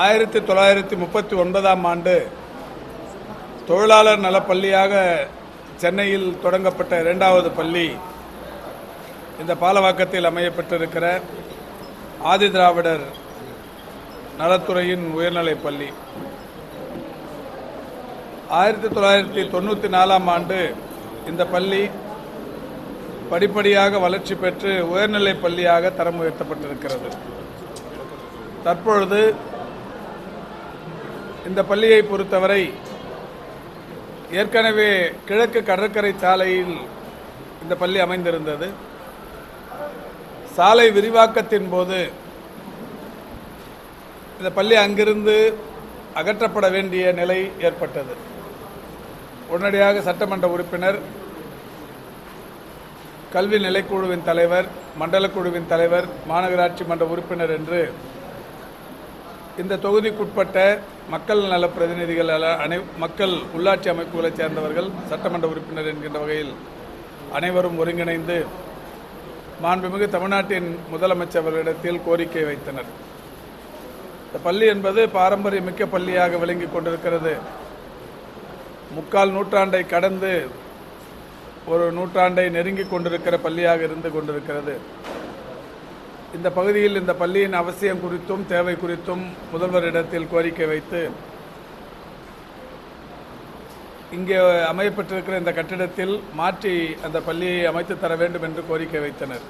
ஆயிரத்தி தொள்ளாயிரத்தி முப்பத்தி ஒன்பதாம் ஆண்டு தொழிலாளர் நலப்பள்ளியாக சென்னையில் தொடங்கப்பட்ட இரண்டாவது பள்ளி இந்த பாலவாக்கத்தில் அமையப்பட்டிருக்கிற ஆதி திராவிடர் நலத்துறையின் உயர்நிலைப் பள்ளி. ஆயிரத்தி தொள்ளாயிரத்தி தொண்ணூற்றி நாலாம் ஆண்டு இந்த பள்ளி படிப்படியாக வளர்ச்சி பெற்று உயர்நிலைப் பள்ளியாக தரம் உயர்த்தப்பட்டிருக்கிறது. தற்பொழுது இந்த பள்ளியை பொறுத்தவரை ஏற்கனவே கிழக்கு கடற்கரை சாலையில் இந்த பள்ளி அமைந்திருந்தது. சாலை விரிவாக்கத்தின் போது இந்த பள்ளி அங்கிருந்து அகற்றப்பட வேண்டிய நிலை ஏற்பட்டது. உடனடியாக சட்டமன்ற உறுப்பினர் கல்வி நிலைக்குழுவின் தலைவர் மண்டல குழுவின் தலைவர் மாநகராட்சி மன்ற உறுப்பினர் என்று இந்த தொகுதிக்குட்பட்ட மக்கள் நல பிரதிநிதிகள் அனை மக்கள் உள்ளாட்சி அமைப்புகளைச் சேர்ந்தவர்கள் சட்டமன்ற உறுப்பினர் என்கின்ற வகையில் அனைவரும் ஒருங்கிணைந்து மாண்புமிகு தமிழ்நாட்டின் முதலமைச்சர்களிடத்தில் கோரிக்கை வைத்தனர். இந்த பள்ளி என்பது பாரம்பரியமிக்க பள்ளியாக விளங்கிக் கொண்டிருக்கிறது. முக்கால் நூற்றாண்டை கடந்து ஒரு நூற்றாண்டை நெருங்கிக் கொண்டிருக்கிற பள்ளியாக இருந்து கொண்டிருக்கிறது. இந்த பகுதியில் இந்த பள்ளியின் அவசியம் குறித்தும் தேவை குறித்தும் முதல்வரிடத்தில் கோரிக்கை வைத்து இங்கே அமையப்பட்டிருக்கிற இந்த கட்டிடத்தில் மாற்றி அந்த பள்ளியை அமைத்து தர வேண்டும் என்று கோரிக்கை வைத்தனர்.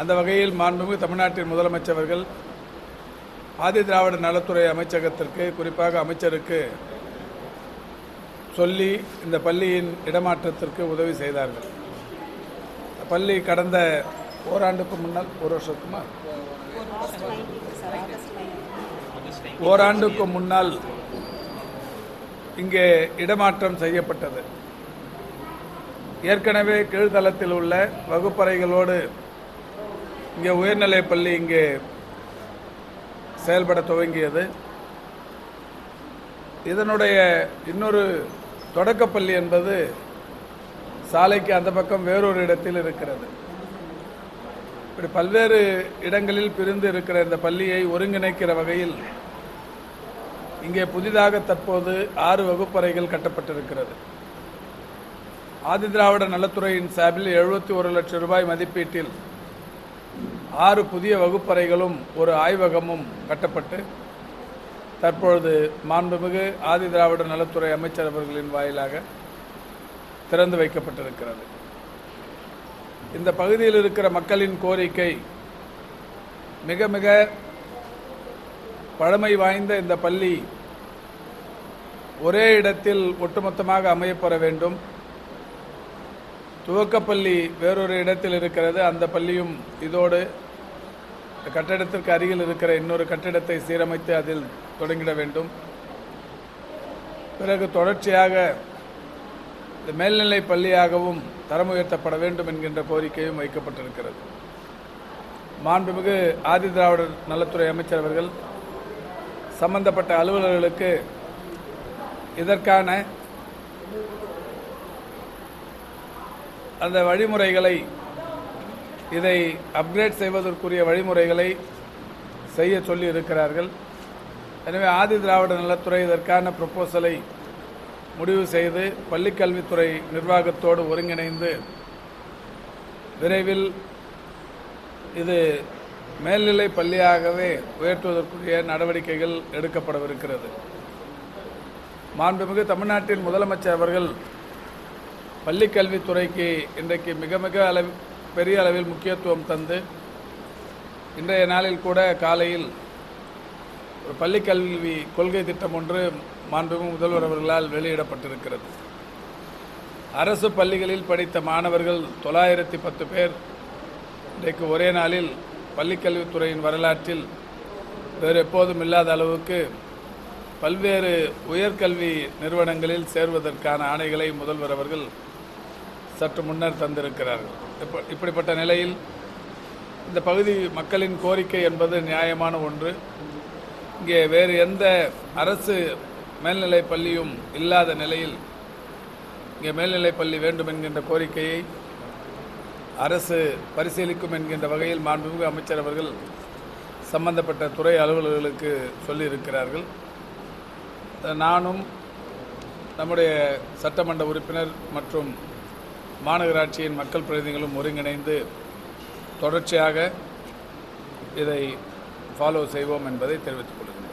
அந்த வகையில் மாண்புமிகு தமிழ்நாட்டின் முதலமைச்சர்கள் ஆதி திராவிட நலத்துறை அமைச்சகத்திற்கு குறிப்பாக அமைச்சருக்கு சொல்லி இந்த பள்ளியின் இடமாற்றத்திற்கு உதவி செய்தார்கள். பள்ளி கடந்த ஓராண்டுக்கு முன்னால் ஒரு வருஷத்துமா ஓராண்டுக்கு முன்னால் இங்கே இடமாற்றம் செய்யப்பட்டது. ஏற்கனவே கீழ்த்தளத்தில் உள்ள வகுப்பறைகளோடு இங்கே உயர்நிலைப் பள்ளி இங்கே செயல்பட துவங்கியது. இதனுடைய இன்னொரு தொடக்கப்பள்ளி என்பது சாலைக்கு அந்த பக்கம் வேறொரு இடத்தில் இருக்கிறது. இப்படி பல்வேறு இடங்களில் பிரிந்து இருக்கிற இந்த பள்ளியை ஒருங்கிணைக்கிற வகையில் இங்கே புதிதாக தற்போது ஆறு வகுப்பறைகள் கட்டப்பட்டிருக்கிறது. ஆதிதிராவிட நலத்துறையின் சார்பில் எழுபத்தி ஒரு லட்சம் ரூபாய் மதிப்பீட்டில் ஆறு புதிய வகுப்பறைகளும் ஒரு ஆய்வகமும் கட்டப்பட்டு தற்பொழுது மாண்புமிகு ஆதிதிராவிட நலத்துறை அமைச்சர் அவர்களின் வாயிலாக திறந்து வைக்கப்பட்டிருக்கிறது. இந்த பகுதியில் இருக்கிற மக்களின் கோரிக்கை மிக மிக பழமை வாய்ந்த இந்த பள்ளி ஒரே இடத்தில் ஒட்டுமொத்தமாக அமையப்பெற வேண்டும். துவக்கப்பள்ளி வேறொரு இடத்தில் இருக்கிறது. அந்த பள்ளியும் இதோடு கட்டடத்திற்கு கட்டிடத்திற்கு அருகில் இருக்கிற இன்னொரு கட்டிடத்தை சீரமைத்து அதில் தொடங்கிட வேண்டும். பிறகு தொடர்ச்சியாக மேல்நிலை பள்ளியாகவும் தரம் உயர்த்தப்பட வேண்டும் என்கின்ற கோரிக்கையும் வைக்கப்பட்டிருக்கிறது. மாண்புமிகு ஆதி திராவிடர் நலத்துறை அமைச்சர் அவர்கள் சம்பந்தப்பட்ட அலுவலர்களுக்கு இதற்கான அந்த வழிமுறைகளை இதை அப்கிரேட் செய்வதற்குரிய வழிமுறைகளை செய்ய சொல்லி இருக்கிறார்கள் எனவே ஆதி திராவிட நலத்துறை இதற்கான ப்ரொப்போசலை முடிவு செய்து பள்ளிக்கல்வித்துறை நிர்வாகத்தோடு ஒருங்கிணைந்து விரைவில் இது மேல்நிலை பள்ளியாகவே உயர்த்துவதற்குரிய நடவடிக்கைகள் எடுக்கப்படவிருக்கிறது. மாண்புமிகு தமிழ்நாட்டின் முதலமைச்சர் அவர்கள் பள்ளிக்கல்வித்துறைக்கு இன்றைக்கு மிக மிக அளவு பெரிய அளவில் முக்கியத்துவம் தந்து இன்றைய நாளில் கூட காலையில் ஒரு பள்ளிக்கல்வி கொள்கை திட்டம் ஒன்று மாண்புமிகு முதல்வர் அவர்களால் வெளியிடப்பட்டிருக்கிறது. அரசு பள்ளிகளில் படித்த மாணவர்கள் தொள்ளாயிரத்தி பத்து பேர். இன்றைக்கு ஒரே நாளில் பள்ளிக்கல்வித்துறையின் வரலாற்றில் வேறு எப்போதும் இல்லாத அளவுக்கு பல்வேறு உயர்கல்வி நிறுவனங்களில் சேர்வதற்கான ஆணைகளை முதல்வர் அவர்கள் சற்று முன்னர் தந்திருக்கிறார்கள். இப்ப இப்படிப்பட்ட நிலையில் இந்த பகுதி மக்களின் கோரிக்கை என்பது நியாயமான ஒன்று. இங்கே வேறு எந்த அரசு மேல்நிலை பள்ளியும் இல்லாத நிலையில் இங்கே மேல்நிலை பள்ளி வேண்டும் என்கின்ற கோரிக்கையை அரசு பரிசீலிக்கும் என்கின்ற வகையில் மாண்புமிகு அமைச்சர் அவர்கள் சம்பந்தப்பட்ட துறை அலுவலர்களுக்கு சொல்லியிருக்கிறார்கள். நானும் நம்முடைய சட்டமன்ற உறுப்பினர் மற்றும் மாநகராட்சியின் மக்கள் பிரதிநிதிகளும் ஒருங்கிணைந்து தொடர்ச்சியாக இதை ஃபாலோ செய்வோம் என்பதை தெரிவித்துக் கொள்கிறேன்.